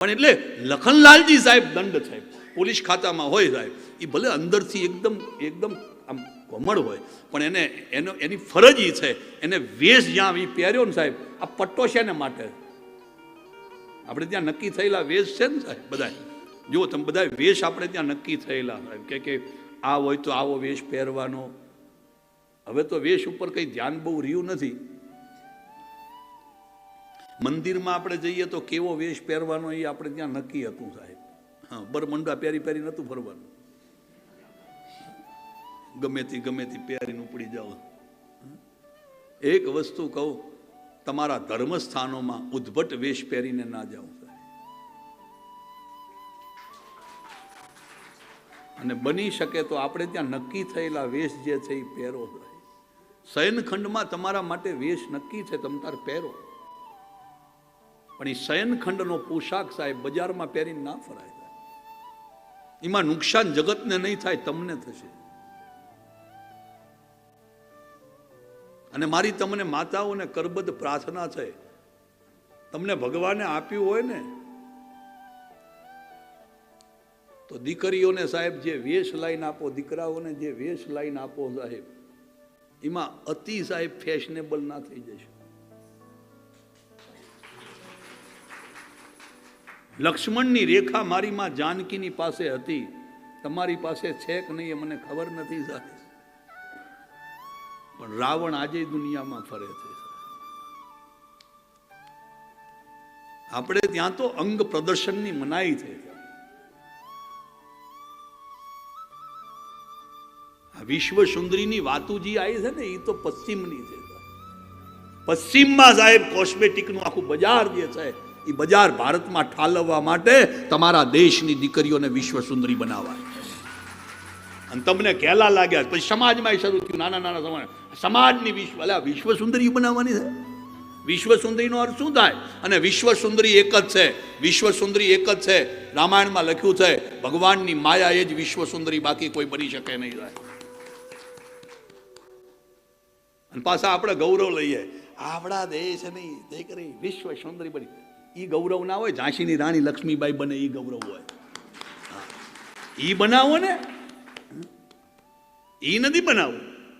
પણ એટલે લખનલાલજી સાહેબ દંડ સાહેબ પોલીસ ખાતામાં હોય સાહેબ એ ભલે અંદરથી એકદમ એકદમ આમ કોમળ હોય, પણ એને, એનો, એની ફરજ એ છે. એને વેશ જ્યાં એ પહેર્યો ને સાહેબ, આ પટ્ટો છે ને માટે. આપણે ત્યાં નક્કી થયેલા વેશ છે ને સાહેબ બધા જુઓ તમે બધા વેશ આપણે ત્યાં નક્કી થયેલા સાહેબ. કે કે આ હોય તો આવો વેશ પહેરવાનો. હવે તો વેશ ઉપર કંઈ ધ્યાન બહુ રહ્યું નથી. મંદિરમાં આપણે જઈએ તો કેવો વેશ પહેરવાનો એ આપણે ત્યાં નક્કી હતું સાહેબ. હા, બરમંડા પહેરી પહેરી નહોતું ફરવાનું. ગમે તે ગમે તે પહેરીને ઉપડી જાઓ. એક વસ્તુ કહું, તમારા ધર્મસ્થાનોમાં ઉદ્ભટ વેશ પહેરીને ના જાઓ અને બની શકે તો આપણે ત્યાં નક્કી થયેલા વેશ જે છે એ પહેરો શયનખંડમાં તમારા માટે વેશ નક્કી છે, તમ તાર પહેરો. પણ એ શયનખંડનો પોશાક સાહેબ બજારમાં પહેરીને ના ફરાય. એમાં નુકસાન જગતને નહીં થાય, તમને થશે. અને મારી તમને માતાઓને કરબદ્ધ પ્રાર્થના છે. તમને ભગવાને આપ્યું હોય ને, તો દીકરીઓને સાહેબ જે વેશ લાઈન આપો, દીકરાઓને જે વેશ લાઈન આપો સાહેબ, એમાં અતિ સાહેબ ફેશનેબલ ના થઈ જશે. લક્ષ્મણની રેખા મારી માં જાનકીની પાસે હતી. તમારી પાસે છે કે નહીં એ મને ખબર નથી સાહેબ. પણ રાવણ આજે દુનિયામાં ફરે છે આપણે ત્યાં તો અંગ પ્રદર્શનની મનાઈ છે વિશ્વ સુંદરીની વાતુજી આવી છે ને, એ તો પશ્ચિમની છે પશ્ચિમમાં સાહેબ કોસ્મેટિકનું આખું બજાર જે છે એ બજાર ભારતમાં ઠાલવવા માટે તમારા દેશની દીકરીઓને વિશ્વ સુંદરી બનાવાય. અને તમને કહેલા લાગ્યા પછી સમાજમાં શરૂ થયું, નાના નાના સમાજ. સમાજની વિશ્વ વિશ્વ સુંદરી બનાવવાની છે. વિશ્વ સુંદરીનો અર્થ શું થાય? અને વિશ્વ સુંદરી એક જ છે. વિશ્વ સુંદરી એક જ છે. રામાયણમાં લખ્યું છે, ભગવાનની માયા એ જ વિશ્વ સુંદરી બાકી કોઈ બની શકે નહીં થાય. અને પાછા આપણે ગૌરવ લઈએ. આપણા દેશ નહીં, દીકરી વિશ્વ સુંદરી બની. ઈ ગૌરવ ના હોય, ઝાંસીની રાણી લક્ષ્મીબાઈ બને એ ગૌરવ હોય. એ બનાવો ને. એ નથી બનાવવું.